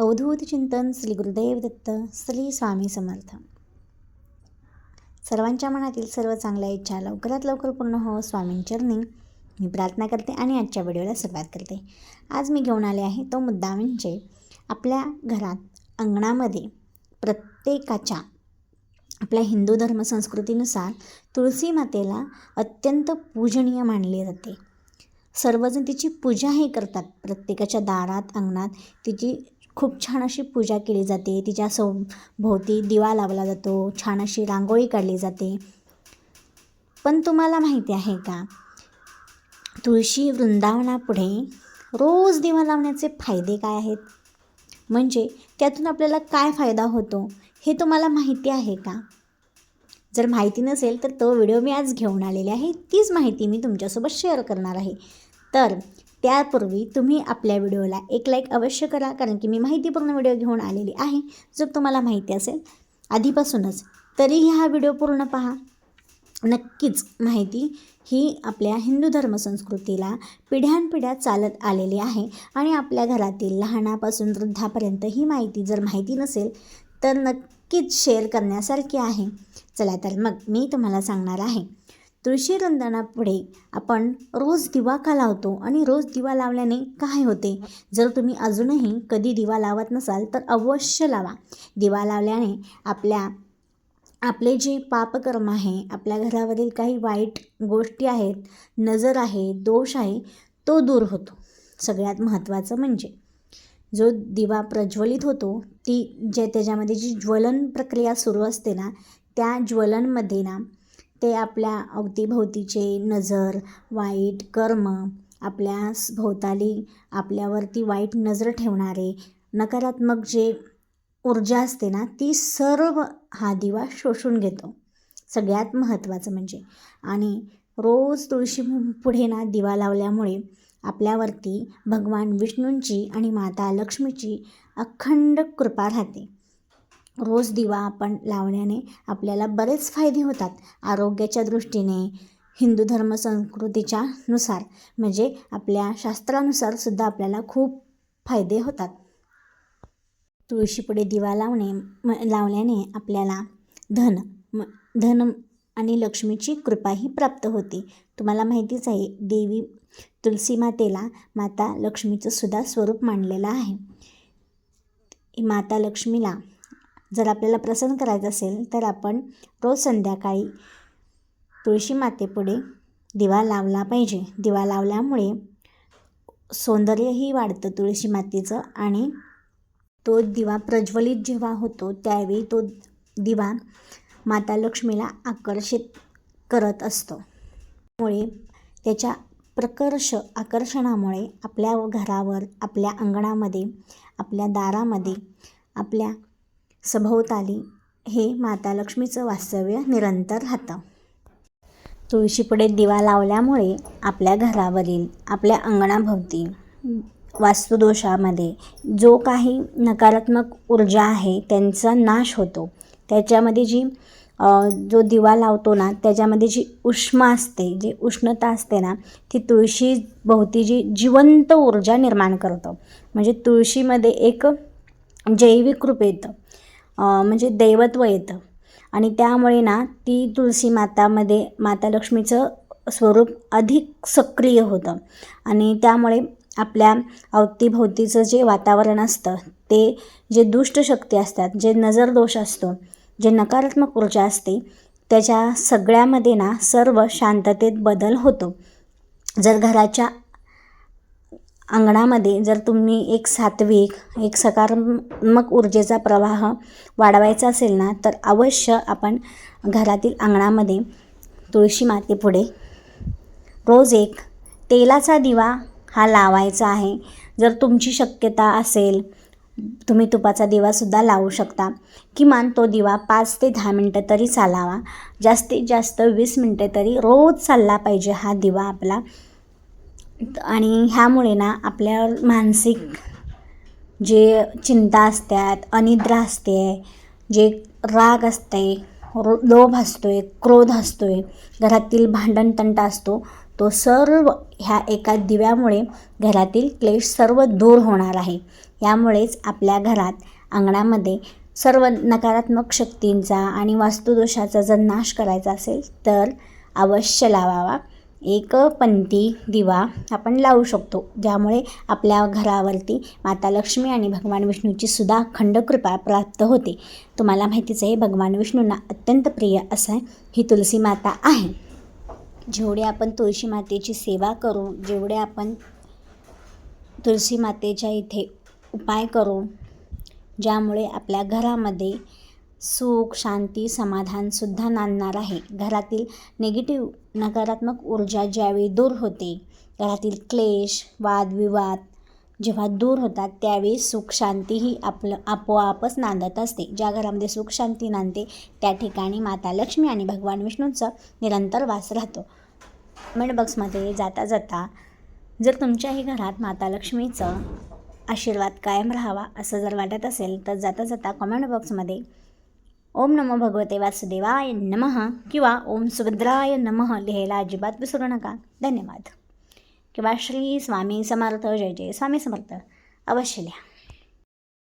अवधूत चिंतन श्री गुरुदेव दत्त श्री स्वामी समर्थ. सर्वांच्या मनातील सर्व चांगल्या इच्छा लवकरात लवकर पूर्ण हो स्वामींचरणी मी प्रार्थना करते आणि आजच्या व्हिडिओला सुरुवात करते. आज मी घेऊन आले आहे तो मुद्दा म्हणजे आपल्या घरात अंगणामध्ये प्रत्येकाच्या आपल्या हिंदू धर्म संस्कृतीनुसार तुळशी मातेला अत्यंत पूजनीय मानले जाते. सर्वजण तिची पूजाही करतात. प्रत्येकाच्या दारात अंगणात तिची खूप छान अशी पूजा केली जाते. तिच्या सौ भोवती दिवा लावला जातो. छान अशी रांगोळी काढली जाते. पण तुम्हाला माहिती आहे का? तुळशी वृंदावनापुढे रोज दिवा लावण्याचे फायदे काय आहेत? म्हणजे त्यातून आपल्याला काय फायदा होतो? हे तुम्हाला माहिती आहे का? जर माहिती नसेल तर तो व्हिडिओ मी आज घेऊन आलेले आहे. तीच माहिती मी तुमच्यासोबत शेअर करणार आहे. तर त्यापूर्वी तुम्ही आपल्या व्हिडिओला एक लाईक अवश्य करा कारण की मी माहितीपूर्ण व्हिडिओ घेऊन आलेली आहे. जो तुम्हाला माहिती असेल आधीपासूनच तरीही हा व्हिडिओ पूर्ण पहा. नक्कीच माहिती ही आपल्या हिंदू धर्मसंस्कृतीला पिढ्यानपिढ्या चालत आलेली आहे आणि आपल्या घरातील लहानापासून वृद्धापर्यंत ही माहिती जर माहिती नसेल तर नक्कीच शेअर करण्यासारखी आहे. चला तर मग मी तुम्हाला सांगणार आहे. तुळशीरंदनापुढे आपण रोज दिवा का लावतो आणि रोज दिवा लावल्याने काय होते? जर तुम्ही अजूनही कधी दिवा लावत नसाल तर अवश्य लावा. दिवा लावल्याने आपल्या आपले जे पापकर्म आहे आपल्या घरावरील काही वाईट गोष्टी आहेत नजर आहे दोष आहे तो दूर होतो. सगळ्यात महत्त्वाचं म्हणजे जो दिवा प्रज्वलित होतो ती जे त्याच्यामध्ये जी ज्वलन प्रक्रिया सुरू असते ना त्या ज्वलनमध्ये ना ते आपल्या अवतीभोवतीचे नजर वाईट कर्म आपल्या भोवताली आपल्यावरती वाईट नजर ठेवणारे नकारात्मक जे ऊर्जा असते ना ती सर्व हा दिवा शोषून घेतो. सगळ्यात महत्त्वाचं म्हणजे. आणि रोज तुळशी पुढे ना दिवा लावल्यामुळे आपल्यावरती भगवान विष्णूंची आणि माता लक्ष्मीची अखंड कृपा राहते. रोज दिवा आपण लावण्याने आपल्याला बरेच फायदे होतात. आरोग्याच्या दृष्टीने हिंदू धर्म संस्कृतीच्या नुसार म्हणजे आपल्या शास्त्रानुसार सुद्धा आपल्याला खूप फायदे होतात. तुळशीपुढे दिवा लावणे म लावल्याने आपल्याला धन म धन आणि लक्ष्मीची कृपाही प्राप्त होते. तुम्हाला माहितीच आहे देवी तुलसी मातेला माता लक्ष्मीचं सुद्धा स्वरूप मानलेलं आहे. माता लक्ष्मीला जर आपल्याला प्रसन्न करायचं असेल तर आपण रोज संध्याकाळी तुळशी मातेपुढे दिवा लावला पाहिजे. दिवा लावल्यामुळे सौंदर्यही वाढतं तुळशी मातेचं आणि तो दिवा प्रज्वलित जेव्हा होतो त्यावेळी तो दिवा माता लक्ष्मीला आकर्षित करत असतो. त्यामुळे त्याच्या प्रकर्ष आकर्षणामुळे आपल्या घरावर आपल्या अंगणामध्ये आपल्या दारामध्ये आपल्या सभोवताली. हे माता लक्ष्मीचं वास्तव्य निरंतर राहतं. तुळशीपुढे दिवा लावल्यामुळे आपल्या घरावरील आपल्या अंगणाभोवती वास्तुदोषामध्ये जो काही नकारात्मक ऊर्जा आहे त्यांचा नाश होतो. त्याच्यामध्ये जी जो दिवा लावतो ना त्याच्यामध्ये जी उष्मा असते जी उष्णता असते ना ती तुळशी भोवती जी जिवंत ऊर्जा निर्माण करतं. म्हणजे तुळशीमध्ये एक जैविक रूप येतं. म्हणजे दैवत्व येतं. आणि त्यामुळे ना ती तुळशी मातामध्ये माता लक्ष्मीचं स्वरूप अधिक सक्रिय होतं. आणि त्यामुळे आपल्या अवतीभोवतीचं जे वातावरण असतं ते जे दुष्ट शक्ती असतात जे नजरदोष असतो जे नकारात्मक ऊर्जा असते त्याच्या सगळ्यामध्ये ना सर्व शांततेत बदल होतो. जर घराच्या अंगणामध्ये जर तुम्ही एक सात्विक एक सकारात्मक ऊर्जेचा प्रवाह वाढवायचा असेल ना तर अवश्य आपण घरातील अंगणामध्ये तुळशी मातेपुढे रोज एक तेलाचा दिवा हा लावायचा आहे. जर तुमची शक्यता असेल तुम्ही तुपाचा दिवासुद्धा लावू शकता. किमान तो दिवा पाच ते दहा मिनटं तरी चालावा. जास्तीत जास्त वीस मिनटे तरी रोज चालला पाहिजे हा दिवा आपला आणि ह्यामुळे ना आपल्या मानसिक जे चिंता असतात अनिद्रा असते जे राग असते रो लोभ असतो आहे क्रोध असतो आहे घरातील भांडणतंटा असतो तो सर्व ह्या एका दिव्यामुळे घरातील क्लेश सर्व दूर होणार आहे. यामुळेच आपल्या घरात अंगणामध्ये सर्व नकारात्मक शक्तींचा आणि वास्तुदोषाचा जर नाश करायचा असेल तर अवश्य लावावा. एक पंथी दिवा आपण लावू शकतो. ज्यामुळे आपल्या घरावरती माता लक्ष्मी आणि भगवान विष्णूची सुद्धा अखंड कृपा प्राप्त होते. तुम्हाला माहितीच आहे भगवान विष्णूंना अत्यंत प्रिय असं ही तुलसी माता आहे. जेवढे आपण तुळशी मातेची सेवा करू जेवढे आपण तुळशी मातेच्या इथे उपाय करू ज्यामुळे आपल्या घरामध्ये सुख शांती समाधानसुद्धा नांदणार आहे. घरातील निगेटिव्ह नकारात्मक ऊर्जा ज्यावेळी दूर होते घरातील क्लेश वादविवाद जेव्हा दूर होतात त्यावेळी सुख शांती ही आपलं आपोआपच नांदत असते. ज्या घरामध्ये सुख शांती नांदते त्या ठिकाणी माता लक्ष्मी आणि भगवान विष्णूंचा निरंतर वास राहतो. कमेंट बॉक्समध्ये जाता जाता जर तुमच्याही घरात माता लक्ष्मीचं आशीर्वाद कायम राहावा असं जर वाटत असेल तर जाता जाता कमेंट बॉक्समध्ये ओम नमो भगवते वासुदेवाय नमः किंवा ओम सुभद्राय नमः लिहायला अजिबात विसरू नका. धन्यवाद. किंवा श्री स्वामी समर्थ जय जय स्वामी समर्थ. अवश्य लिहा.